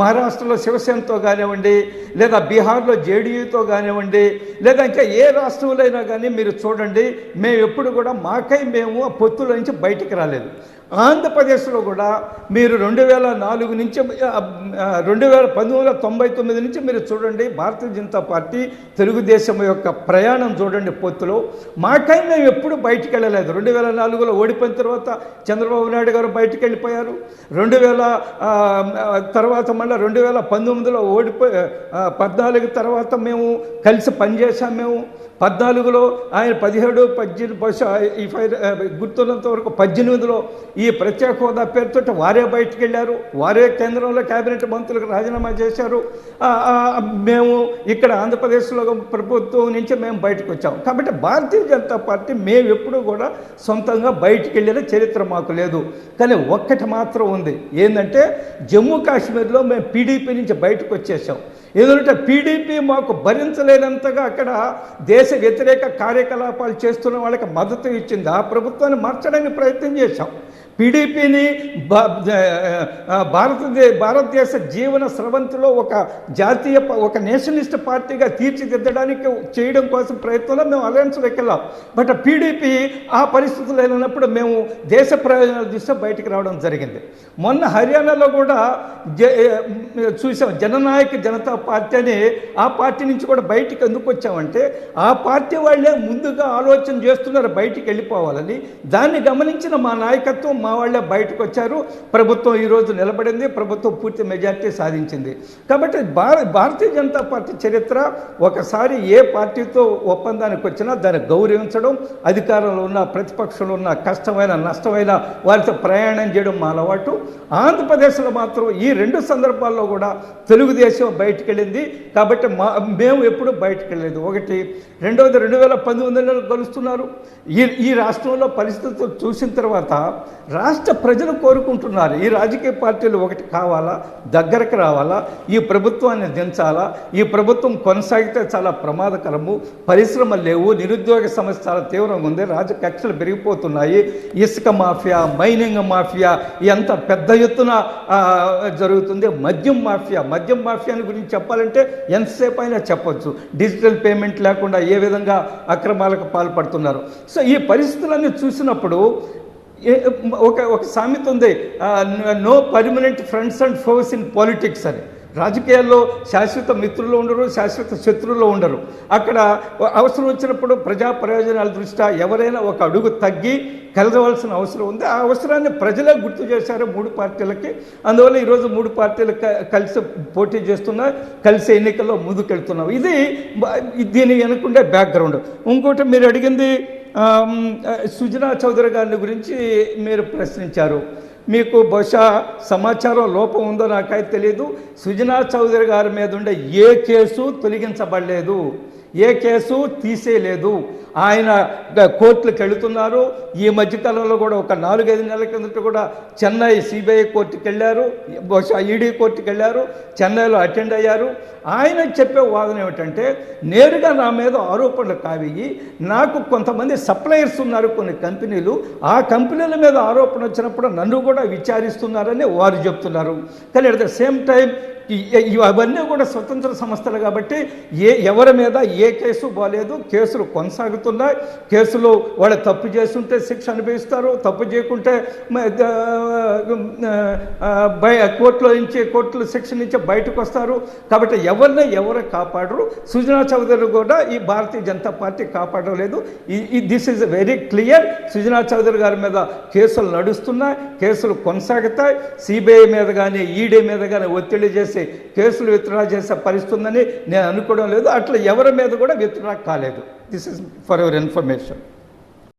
మహారాష్ట్రలో శివసేనతో కానివ్వండి లేదా బీహార్లో జేడీయూతో కానివ్వండి లేదా ఇంకా ఏ రాష్ట్రంలో అయినా కానీ మీరు చూడండి మేము ఎప్పుడు కూడా మాకై మేము ఆ పొత్తుల నుంచి బయటికి రాలేదు. ఆంధ్రప్రదేశ్లో కూడా మీరు రెండు వేల నాలుగు నుంచి రెండు వేల పంతొమ్మిది వందల తొంభై తొమ్మిది నుంచి మీరు చూడండి భారతీయ జనతా పార్టీ తెలుగుదేశం యొక్క ప్రయాణం చూడండి పొత్తులో మాకై మేము ఎప్పుడు బయటికి వెళ్ళలేదు. రెండు వేల నాలుగులో ఓడిపోయిన తర్వాత చంద్రబాబు నాయుడు గారు బయటికి వెళ్ళిపోయారు. రెండు వేల తర్వాత మళ్ళీ రెండు వేల పంతొమ్మిదిలో ఓడిపోయి పద్నాలుగు తర్వాత మేము కలిసి పనిచేసాం మేము. పద్నాలుగులో ఆయన పదిహేడు పద్దెనిమిది బహుశా ఈ గుర్తున్నంత వరకు పద్దెనిమిదిలో ఈ ప్రత్యేక హోదా పేరుతో వారే బయటికి వెళ్ళారు. వారే కేంద్రంలో కేబినెట్ మంత్రులకు రాజీనామా చేశారు. మేము ఇక్కడ ఆంధ్రప్రదేశ్లో ప్రభుత్వం నుంచి మేము బయటకు వచ్చాము కాబట్టి భారతీయ జనతా పార్టీ మేము ఎప్పుడూ కూడా సొంతంగా బయటికి వెళ్ళిన చరిత్ర మాకు లేదు. కానీ ఒక్కటి మాత్రం ఉంది. ఏంటంటే జమ్మూ కాశ్మీర్లో మేము పీడీపీ నుంచి బయటకు వచ్చేసాం ఎందుకంటే పీడీపీ మాకు భరించలేనంతగా అక్కడ దేశ వ్యతిరేక కార్యకలాపాలు చేస్తున్న వాళ్ళకి మద్దతు ఇచ్చింది. ఆ ప్రభుత్వాన్ని మార్చడానికి ప్రయత్నం చేశాం. పీడీపీని భారతదే భారతదేశ జీవన స్రవంతిలో ఒక జాతీయ ఒక నేషనలిస్ట్ పార్టీగా తీర్చిదిద్దడానికి చేయడం కోసం ప్రయత్నంలో మేము అలయన్స్లోకి వెళ్ళాం బట్ పీడీపీ ఆ పరిస్థితులు వెళ్ళినప్పుడు మేము దేశ ప్రయోజనాల దృష్ట్యా బయటికి రావడం జరిగింది. మొన్న హర్యానాలో కూడా జ చూసాం జననాయక జనతా పార్టీ అని ఆ పార్టీ నుంచి కూడా బయటికి ఎందుకు వచ్చామంటే ఆ పార్టీ వాళ్ళే ముందుగా ఆలోచన చేస్తున్నారు బయటికి వెళ్ళిపోవాలని. దాన్ని గమనించిన మా నాయకత్వం మా వాళ్ళే బయటకు వచ్చారు. ప్రభుత్వం ఈరోజు నిలబడింది. ప్రభుత్వం పూర్తి మెజార్టీ సాధించింది. కాబట్టి భార భారతీయ జనతా పార్టీ చరిత్ర ఒకసారి ఏ పార్టీతో ఒప్పందానికి వచ్చినా దాన్ని గౌరవించడం అధికారంలో ఉన్న ప్రతిపక్షంలో ఉన్న కష్టమైన నష్టమైన వారితో ప్రయాణం చేయడం మా అలవాటు. ఆంధ్రప్రదేశ్లో మాత్రం ఈ రెండు సందర్భాల్లో కూడా తెలుగుదేశం బయటకు వెళ్ళింది కాబట్టి మా మేము ఎప్పుడు బయటకు వెళ్ళలేదు ఒకటి రెండవది రెండు వేల పంతొమ్మిదిలో కలుస్తున్నారు ఈ ఈ రాష్ట్రంలో పరిస్థితులు చూసిన తర్వాత రాష్ట్ర ప్రజలు కోరుకుంటున్నారు. ఈ రాజకీయ పార్టీలు ఒకటి కావాలా? దగ్గరకు రావాలా? ఈ ప్రభుత్వాన్ని దించాలా? ఈ ప్రభుత్వం కొనసాగితే చాలా ప్రమాదకరము పరిశ్రమలు లేవు నిరుద్యోగ సమస్య చాలా తీవ్రంగా ఉంది రాజకక్షలు పెరిగిపోతున్నాయి ఇసుక మాఫియా మైనింగ్ మాఫియా ఎంత పెద్ద ఎత్తున జరుగుతుంది? మద్యం మాఫియా మద్యం మాఫియాని గురించి చెప్పాలంటే ఎంతసేపు అయినా చెప్పొచ్చు. డిజిటల్ పేమెంట్ లేకుండా ఏ విధంగా అక్రమాలకు పాల్పడుతున్నారు? సో ఈ పరిస్థితులన్నీ చూసినప్పుడు ఒక ఒక సామెత ఉంది. No permanent friends and foes in politics అని. రాజకీయాల్లో శాశ్వత మిత్రులు ఉండరు శాశ్వత శత్రువులు ఉండరు. అక్కడ అవసరం వచ్చినప్పుడు ప్రజా ప్రయోజనాల దృష్ట్యా ఎవరైనా ఒక అడుగు తగ్గి కలదవలసిన అవసరం ఉంది. ఆ అవసరాన్ని ప్రజలే గుర్తు చేశారు మూడు పార్టీలకి. అందువల్ల ఈరోజు మూడు పార్టీలు క- కలిసి పోటీ చేస్తున్నా కలిసి ఎన్నికల్లో ముందుకెళ్తున్నాం. ఇది దీని వెనుకుండే బ్యాక్గ్రౌండ్ ఇంకోటి మీరు అడిగింది సుజనా చౌదరి గారిని గురించి మీరు ప్రశ్నించారు. మీకు బహుశా సమాచారం లోపం ఉందో నాకైతే తెలియదు సుజనా చౌదరి గారి మీద ఉండే ఏ కేసు తొలగించబడలేదు? ఏ కేసు తీసేయలేదు ఆయన కోర్టులకు వెళుతున్నారు ఈ మధ్యకాలంలో కూడా ఒక నాలుగైదు నెలల కిందట కూడా చెన్నై సిబిఐ కోర్టుకి వెళ్ళారు బహుశా ఈడీ కోర్టుకి వెళ్ళారు చెన్నైలో అటెండ్ అయ్యారు. ఆయన చెప్పే వాదన ఏమిటంటే నేరుగా నా మీద ఆరోపణలు కావి నాకు కొంతమంది సప్లయర్స్ ఉన్నారు కొన్ని కంపెనీలు. ఆ కంపెనీల మీద ఆరోపణ వచ్చినప్పుడు నన్ను కూడా విచారిస్తున్నారని వారు చెప్తున్నారు. కానీ అట్ ద సేమ్ టైం అవన్నీ కూడా స్వతంత్ర సంస్థలు కాబట్టి ఏ ఎవరి మీద ఏ కేసు బాలేదు కేసులు కొనసాగుతున్నాయి. కేసులు వాళ్ళు తప్పు చేస్తుంటే శిక్ష అనుభవిస్తారు తప్పు చేయకుంటే బయ కోర్టులో నుంచి కోర్టులో శిక్ష నుంచి బయటకు వస్తారు. కాబట్టి ఎవరిని ఎవరు కాపాడరు. సుజనా చౌదరి కూడా ఈ భారతీయ జనతా పార్టీ కాపాడలేదు. ఈ this is very clear Sujana Chowdary గారి మీద కేసులు నడుస్తున్నాయి కేసులు కొనసాగుతాయి. సిబిఐ మీద కానీ ఈడీ మీద కానీ ఒత్తిడి చేసి కేసులు విత్డ్రా చేసే పరిస్థితుందని నేను అనుకోవడం లేదు. అట్లా ఎవరి మీద కూడా విత్డ్రా కాలేదు. This is for your information